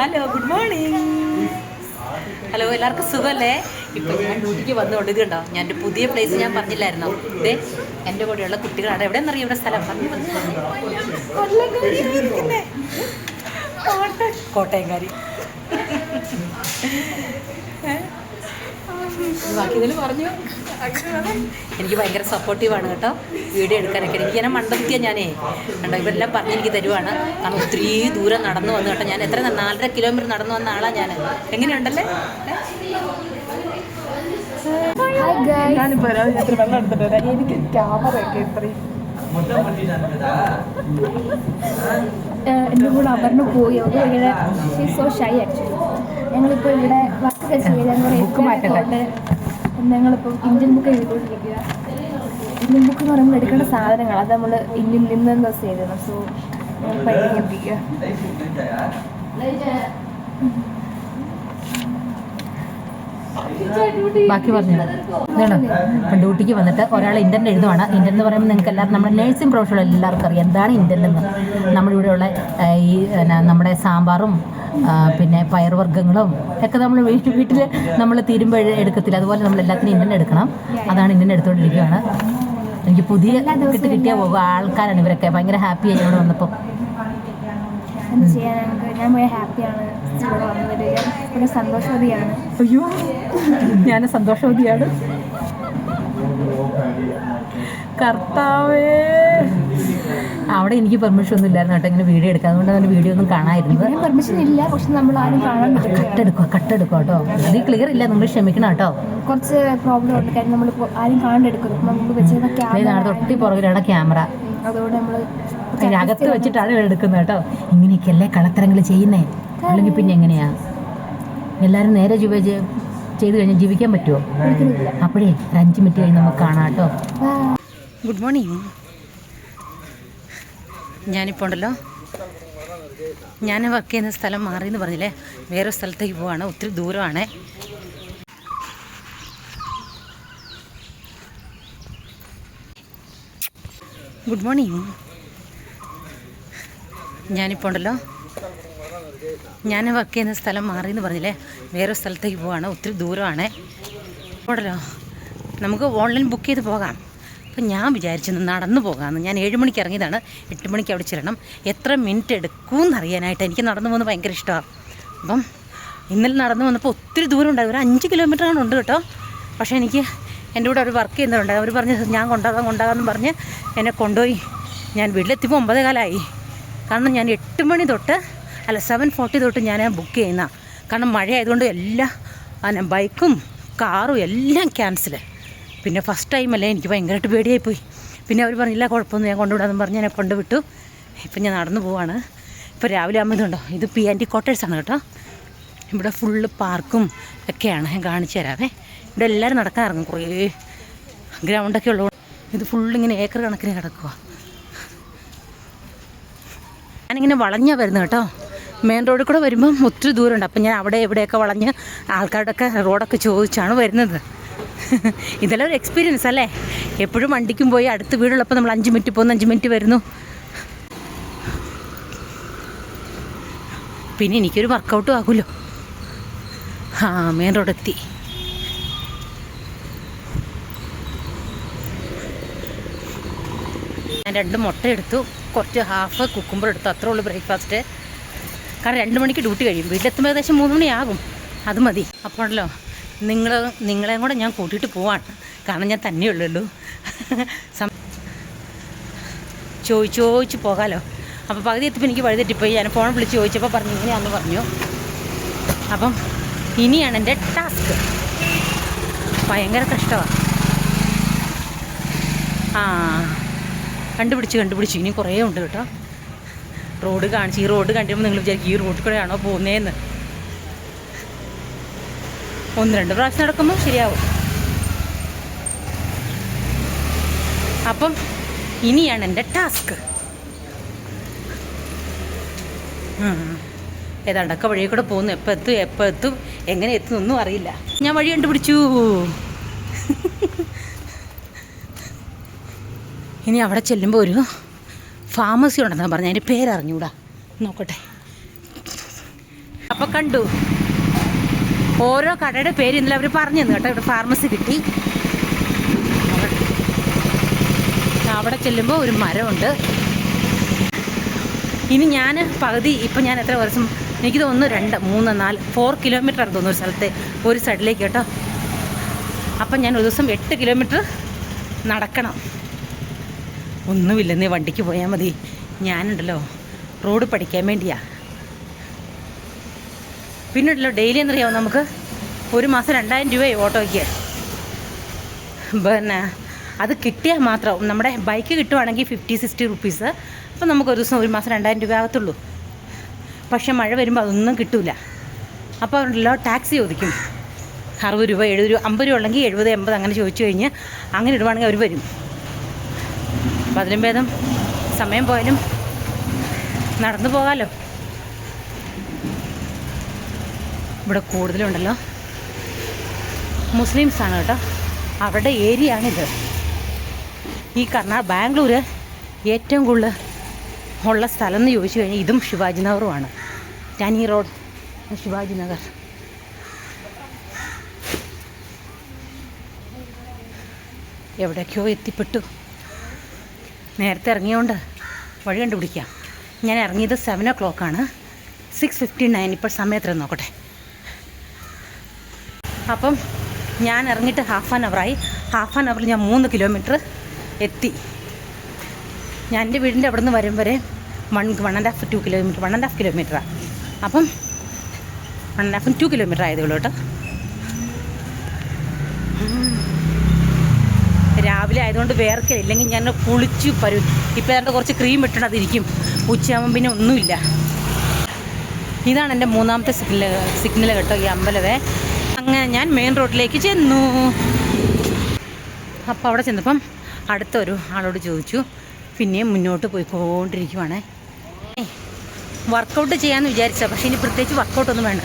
Hello good morning hello എല്ലാവർക്കും സുഖമല്ലേ ഇപ്പം ഞാൻ ഡ്യൂട്ടിക്ക് വന്നുകൊണ്ട് ഇത് ഞാൻ എന്റെ പുതിയ പ്ലേസ് ഞാൻ പറഞ്ഞില്ലായിരുന്നു ഇതേ എന്റെ കൂടെയുള്ള കുട്ടികളാണ് എവിടെ നിന്നറിയാം ഇവിടെ സ്ഥലം പറഞ്ഞു കോട്ടയംകാരി ബാക്കി പറഞ്ഞു. എനിക്ക് ഭയങ്കര സപ്പോർട്ടീവാണ് കേട്ടോ. വീഡിയോ എടുക്കാനൊക്കെ. എനിക്ക് ഞാൻ മണ്ടത്തിയ ഞാനേ. കണ്ടോ ഇവരെല്ലാം പറഞ്ഞ് എനിക്ക് തരുവാണ്. കാരണം ഒത്തിരി ദൂരം നടന്നു വന്നു കേട്ടോ. ഞാൻ എത്ര നാലര കിലോമീറ്റർ നടന്നു വന്ന ആളാ ഞാൻ എങ്ങനെയുണ്ടല്ലേ? ഞാനിപ്പോ എത്ര വെള്ളം എടുത്തിട്ട് എനിക്ക് ക്യാമറ ഒക്കെ ഇത്രയും എന്റെ കൂടെ അപർണ പോയി. അവർ ഭയങ്കര സോ ഷൈ ആക്ച്വലി ഞങ്ങളിപ്പോൾ ഇവിടെ വർക്കൊക്കെ ചെയ്ത് ഞങ്ങളിപ്പോൾ ഇന്ത്യൻ ബുക്ക് എഴുതിക്കൊണ്ടിരിക്കുക ഇന്ത്യൻ ബുക്ക് എന്ന് പറയുമ്പോൾ എടുക്കേണ്ട സാധനങ്ങൾ അത് നമ്മൾ ഇന്ത്യൻ നിന്ന് ദിവസം എഴുതണം സോ ഞങ്ങൾ പഠിക്കൊണ്ടിരിക്കുക ബാക്കി പറഞ്ഞു? ഇതാണ്. ഇപ്പം ഡ്യൂട്ടിക്ക് വന്നിട്ട് ഒരാൾ ഇന്റർൻ എഴുതുവാണ്. ഇന്റർൻ എന്ന് പറയുമ്പോൾ നിങ്ങൾക്ക് എല്ലാവരും നമ്മുടെ നേഴ്സിംഗ് പ്രൊഫഷണൽ എല്ലാവർക്കും അറിയാം. എന്താണ് ഇന്റർൻ എന്ന്? നമ്മളിവിടെയുള്ള ഈ നമ്മുടെ സാമ്പാറും പിന്നെ പയർവർഗങ്ങളും ഒക്കെ നമ്മൾ വീട്ടിൽ വീട്ടിൽ നമ്മൾ തീരുമ്പോൾ എടുക്കത്തില്ല. അതുപോലെ നമ്മൾ എല്ലാത്തിനും ഇന്നെ എടുക്കണം. അതാണ് ഇന്നെ എടുത്തുകൊണ്ടിരിക്കുകയാണ് എനിക്ക് പുതിയ കിട്ടി കിട്ടിയ ആൾക്കാരാണ് ഇവരൊക്കെ. ഭയങ്കര ഹാപ്പിയായി ഇവിടെ വന്നപ്പോൾ. അയ്യോ. ഞാൻ സന്തോഷവതിയാണ്. കർത്താവേ. അവിടെ എനിക്ക് പെർമിഷൻ ഒന്നും ഇല്ലായിരുന്നു കേട്ടോ ഇങ്ങനെ വീഡിയോ എടുക്കാൻ. അതുകൊണ്ട് തന്നെ വീഡിയോ ഒന്നും കാണാതിരുന്നത്. ഞാൻ പെർമിഷൻ ഇല്ല. പക്ഷെ നമ്മൾ ആരും കാണാൻ പറ്റും കട്ടെടുക്കുക കട്ടെടുക്കുക കേട്ടോ അത് ക്ലിയർ ഇല്ല. നമ്മൾ ക്ഷമിക്കണം കേട്ടോ. കുറച്ച് പ്രോബ്ലം ഉണ്ട്. കാര്യം നമ്മൾ ആരും കാണണ്ടെടുക്കുന്നു നമുക്ക് വെച്ചിരുന്ന ക്യാമറ തൊട്ടി പുറകിലാണ് ക്യാമറ അതുകൊണ്ട് നമ്മൾ അകത്ത് വെച്ചിട്ടാണ് എടുക്കുന്നത് കേട്ടോ. ഇങ്ങനെയൊക്കെ അല്ലേ കളത്തരങ്ങൾ ചെയ്യുന്നേ അല്ലെങ്കിൽ പിന്നെ എങ്ങനെയാ? എല്ലാവരും നേരെ ജീവ ചെയ്ത് കഴിഞ്ഞാൽ ജീവിക്കാൻ പറ്റുമോ? അപ്പോഴേ അഞ്ച് മിനിറ്റ് കഴിഞ്ഞ് നമുക്ക് കാണാം കേട്ടോ. ഗുഡ് മോർണിംഗ് ഞാനിപ്പോൾ ഉണ്ടല്ലോ. ഞാൻ വർക്ക് ചെയ്യുന്ന സ്ഥലം മാറി എന്ന് പറഞ്ഞില്ലേ? വേറെ സ്ഥലത്തേക്ക് പോവാണ്. ഒത്തിരി ദൂരമാണ്. ഗുഡ് മോർണിംഗ് ഞാനിപ്പോൾ ഉണ്ടല്ലോ. ഞാൻ വർക്ക് ചെയ്യുന്ന സ്ഥലം മാറി എന്ന് പറഞ്ഞില്ലേ? വേറെ സ്ഥലത്തേക്ക് പോവാണ്. ഒത്തിരി ദൂരമാണ്. ഉണ്ടല്ലോ. നമുക്ക് ഓൺലൈൻ ബുക്ക് ചെയ്ത് പോകാം. അപ്പം ഞാൻ വിചാരിച്ചു നടന്നു പോകാമെന്ന് ഞാൻ ഏഴ് മണിക്ക് ഇറങ്ങിയതാണ്. എട്ട് മണിക്ക് അവിടെ ചെല്ലണം. എത്ര മിനിറ്റ് എടുക്കുമെന്ന് അറിയാനായിട്ട് എനിക്ക് നടന്നു പോകുന്നത് ഭയങ്കര ഇഷ്ടമാണ് അപ്പം ഇന്നലെ നടന്നു വന്നപ്പോൾ ഒത്തിരി ദൂരം ഉണ്ടായി. ഒരു അഞ്ച് കിലോമീറ്ററാണ് ഉണ്ട് കേട്ടോ. പക്ഷേ എനിക്ക് എന്റെ കൂടെ അവർ വർക്ക് ചെയ്യുന്നവരുണ്ട്. അവർ പറഞ്ഞ് ഞാൻ കൊണ്ടാകാം കൊണ്ടാകാമെന്ന് പറഞ്ഞ് എന്നെ കൊണ്ടുപോയി. ഞാൻ വീട്ടിലെത്തിയപ്പോൾ ഒമ്പതേ കാലമായി കാരണം ഞാൻ എട്ട് മണി തൊട്ട് അല്ല സെവൻ ഫോർട്ടി തൊട്ട് ഞാൻ ബുക്ക് ചെയ്യുന്ന. കാരണം മഴ ആയതുകൊണ്ട് എല്ലാ ബൈക്കും കാറും എല്ലാം ക്യാൻസൽ പിന്നെ ഫസ്റ്റ് ടൈം അല്ലേ എനിക്ക് ഭയങ്കരമായിട്ട് പേടിയായിപ്പോയി. പിന്നെ അവർ പറഞ്ഞില്ല കുഴപ്പമൊന്നും ഞാൻ കൊണ്ടുവിടാമെന്ന് പറഞ്ഞ് എന്നെ കൊണ്ടുവിട്ടു. ഇപ്പം ഞാൻ നടന്നു പോവാണ്. ഇപ്പോൾ രാവിലെ ആകുമ്പോൾ ഇത് പി ആന്റി കോട്ടേഴ്സാണ് കേട്ടോ. ഇവിടെ ഫുള്ള് പാർക്കും ഒക്കെയാണ് ഞാൻ കാണിച്ചു തരാവേ. ഇവിടെ എല്ലാവരും നടക്കാൻ ഇറങ്ങും കുറേ ഗ്രൗണ്ടൊക്കെ ഉള്ളതുകൊണ്ട്. ഇത് ഫുള്ളിങ്ങനെ ഏക്കർ കണക്കിന് കിടക്കുക ഞാനിങ്ങനെ വളഞ്ഞാൽ വരുന്നത് കേട്ടോ. മെയിൻ റോഡിൽ കൂടെ വരുമ്പം ഒത്തിരി ദൂരമുണ്ട്. അപ്പം ഞാൻ അവിടെ എവിടെയൊക്കെ വളഞ്ഞ് ആൾക്കാരുടെയൊക്കെ റോഡൊക്കെ ചോദിച്ചാണ് വരുന്നത്. ഇതെല്ലാം ഒരു എക്സ്പീരിയൻസ് അല്ലേ? എപ്പോഴും വണ്ടിക്കും പോയി അടുത്ത് വീടുള്ളപ്പോൾ നമ്മൾ അഞ്ച് മിനിറ്റ് പോകുന്നു അഞ്ച് മിനിറ്റ് വരുന്നു. പിന്നെ എനിക്കൊരു വർക്കൗട്ടും ആകുമല്ലോ. ആ മെയിൻ റോഡ് എത്തി. ഞാൻ രണ്ട് മുട്ട എടുത്തു. കുറച്ച് ഹാഫ് കുക്കുമ്പർ എടുത്തു. അത്രേ ഉള്ളൂ ബ്രേക്ക്ഫാസ്റ്റ് കാരണം രണ്ട് മണിക്ക് ഡ്യൂട്ടി കഴിയും. വീട്ടിലെത്തുമ്പോൾ ഏകദേശം മൂന്ന് മണിയാകും. അത് മതി. അപ്പോഴല്ലോ നിങ്ങൾ നിങ്ങളെയും കൂടെ ഞാൻ കൂട്ടിയിട്ട് പോവാണ്. കാരണം ഞാൻ തന്നെയുള്ളൂ ചോദിച്ച് ചോദിച്ച് പോകാമല്ലോ അപ്പോൾ പകുതി എത്തിപ്പോൾ എനിക്ക് വഴി തെറ്റിപ്പോയി. ഞാൻ ഫോൺ വിളിച്ച് ചോദിച്ചപ്പോൾ പറഞ്ഞു ഇങ്ങനെയാണെന്ന് പറഞ്ഞു. അപ്പം ഇനിയാണ് എന്റെ ടാസ്ക് ഭയങ്കര കഷ്ടമാണ് ആ കണ്ടുപിടിച്ച് കണ്ടുപിടിച്ചു. ഇനി കുറേ ഉണ്ട് കേട്ടോ. റോഡ് കാണിച്ച് ഈ റോഡ് കണ്ടിരുമ്പോൾ നിങ്ങൾ വിചാരിക്കും ഈ റോഡിൽ കൂടെയാണോ പോകുന്നതെന്ന് ഒന്ന് രണ്ട് പ്രാവശ്യം നടക്കുമ്പോൾ ശരിയാവും. അപ്പം ഇനിയാണ് എന്റെ ടാസ്ക്. ഏതാണ്ടൊക്കെ വഴിയിൽ കൂടെ പോകുന്നു. എപ്പോൾ എത്തും എപ്പോൾ എത്തും എങ്ങനെ എത്തും ഒന്നും അറിയില്ല. ഞാൻ വഴി കണ്ടുപിടിച്ചു. ഇനി അവിടെ ചെല്ലുമ്പോൾ ഒരു ഫാർമസി ഉണ്ടെന്നാണ് പറഞ്ഞത് അതിന്റെ പേരറിഞ്ഞൂടാ. നോക്കട്ടെ. അപ്പോൾ കണ്ടു. ഓരോ കടയുടെ പേര് ഇന്നലെ അവർ പറഞ്ഞു തന്നു കേട്ടോ. ഇവിടെ ഫാർമസി കിട്ടി. അവിടെ ചെല്ലുമ്പോൾ ഒരു മരമുണ്ട്. ഇനി ഞാൻ പകുതി ഇപ്പം ഞാൻ എത്ര വർഷം എനിക്ക് തോന്നുന്നു രണ്ട് മൂന്ന് നാല് ഫോർ കിലോമീറ്റർ ആണ് തോന്നുന്നു ഒരു സ്ഥലത്തെ. ഒരു സൈഡിലേക്ക് കേട്ടോ. അപ്പം ഞാൻ ഒരു ദിവസം എട്ട് കിലോമീറ്റർ നടക്കണം. ഒന്നുമില്ലെന്നേ വണ്ടിക്ക് പോയാൽ മതി. ഞാനുണ്ടല്ലോ റോഡ് പഠിക്കാൻ വേണ്ടിയാ. പിന്നെ ഉണ്ടല്ലോ ഡെയിലി എന്നറിയാമോ നമുക്ക്? ഒരു മാസം രണ്ടായിരം രൂപയായി ഓട്ടോയ്ക്ക്. പിന്നെ അത് കിട്ടിയാൽ മാത്രം. നമ്മുടെ ബൈക്ക് കിട്ടുവാണെങ്കിൽ ഫിഫ്റ്റി സിക്സ്റ്റി റുപ്പീസ്. അപ്പോൾ നമുക്ക് ഒരു ദിവസം ഒരു മാസം രണ്ടായിരം രൂപ ആകത്തുള്ളൂ. പക്ഷേ മഴ വരുമ്പോൾ അതൊന്നും കിട്ടില്ല അപ്പോൾ ഉണ്ടല്ലോ ടാക്സി ചോദിക്കും. അറുപത് രൂപ എഴുപത് രൂപ അമ്പത് രൂപ ഉള്ളെങ്കിൽ എഴുപത് എൺപത് അങ്ങനെ ചോദിച്ചു കഴിഞ്ഞ് അങ്ങനെ ഇടുവാണെങ്കിൽ അവർ വരും. അപ്പോൾ അതിലും ഭേദം സമയം പോയാലും നടന്നു പോകാമല്ലോ ഇവിടെ കൂടുതലുണ്ടല്ലോ. മുസ്ലിംസാണ് കേട്ടോ. അവരുടെ ഏരിയ ആണിത് ഈ കർണാടക ബാംഗ്ലൂർ ഏറ്റവും കൂടുതൽ ഉള്ള സ്ഥലം എന്ന് ചോദിച്ചു കഴിഞ്ഞാൽ ഇതും Shivaji നഗറുമാണ്. Tannery road Shivaji Nagar. എവിടേക്കോ എത്തിപ്പെട്ടു. നേരത്തെ ഇറങ്ങിയോണ്ട് വഴി കണ്ടുപിടിക്കാം. ഞാൻ ഇറങ്ങിയത് സെവൻ ഒ ക്ലോക്കാണ് സിക്സ് ഫിഫ്റ്റി നയൻ ഇപ്പോൾ സമയം എത്ര നോക്കട്ടെ. അപ്പം ഞാൻ ഇറങ്ങിയിട്ട് ഹാഫ് ആൻ അവറായി ഹാഫ് ആൻ അവറിൽ ഞാൻ മൂന്ന് കിലോമീറ്റർ എത്തി. ഞാൻ എന്റെ വീടിന്റെ അവിടെ നിന്ന് വരും വരെ one one and half to kilometre one and half കിലോമീറ്ററാണ് അപ്പം one and half to kilometre ആയതേ കേട്ടോ. രാവിലെ ആയതുകൊണ്ട് വേർക്കില്ല ഇല്ലെങ്കിൽ ഞാൻ കുളിച്ച് പരും ഇപ്പം ഏതാണ്ട് കുറച്ച് ക്രീം ഇട്ടണതിരിക്കും ഉച്ചയാകുമ്പോൾ പിന്നെ ഒന്നുമില്ല. ഇതാണ് എന്റെ മൂന്നാമത്തെ സിഗ്നൽ സിഗ്നൽ കേട്ടോ ഈ അമ്പലവേ. അങ്ങനെ ഞാൻ മെയിൻ റോഡിലേക്ക് ചെന്നു. അപ്പോൾ അവിടെ ചെന്നപ്പം അടുത്തൊരു ആളോട് ചോദിച്ചു. പിന്നെയും മുന്നോട്ട് പോയിക്കൊണ്ടിരിക്കുവാണേ. വർക്കൗട്ട് ചെയ്യാമെന്ന് വിചാരിച്ച പക്ഷേ ഇനി പ്രത്യേകിച്ച് വർക്കൗട്ടൊന്നും വേണ്ട.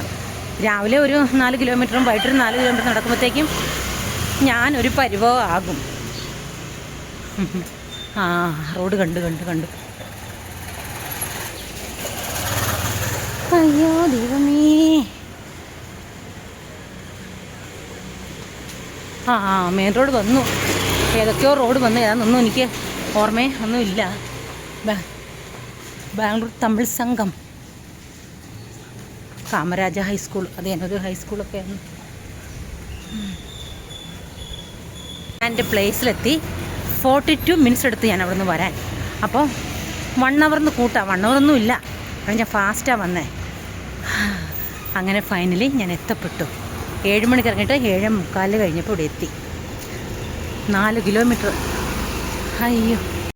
രാവിലെ ഒരു നാല് കിലോമീറ്ററും വൈകിട്ടൊരു നാല് കിലോമീറ്റർ നടക്കുമ്പോഴത്തേക്കും ഞാനൊരു പരിഭവം ആകും. ആ റോഡ് കണ്ടു കണ്ടു കണ്ടു. അയ്യോ ദൈവമേ. ആ ആ മെയിൻ റോഡ് വന്നു. ഏതൊക്കെയോ റോഡ് വന്നു. ഏതാണെന്നൊന്നും എനിക്ക് ഓർമ്മയെ ഒന്നുമില്ല. ബാംഗ്ലൂർ തമിഴ് സംഘം. കാമരാജ ഹൈസ്കൂൾ അത് എന്നൊരു ഹൈസ്കൂളൊക്കെ ഞാൻ എന്റെ പ്ലേസിലെത്തി ഫോർട്ടി ടു മിനിറ്റ്സ് എടുത്ത് ഞാൻ അവിടെ നിന്ന് വരാൻ അപ്പോൾ വൺ അവറിന്ന് കൂട്ടാം. വൺ അവറൊന്നും ഇല്ല. കാരണം ഞാൻ ഫാസ്റ്റാണ് വന്നേ. അങ്ങനെ ഫൈനലി ഞാൻ എത്തപ്പെട്ടു. ഏഴ് മണിക്ക് ഇറങ്ങിയിട്ട് ഏഴ് മുക്കാൽ കഴിഞ്ഞപ്പോൾ ഇവിടെ എത്തി. നാല് കിലോമീറ്റർ അയ്യോ.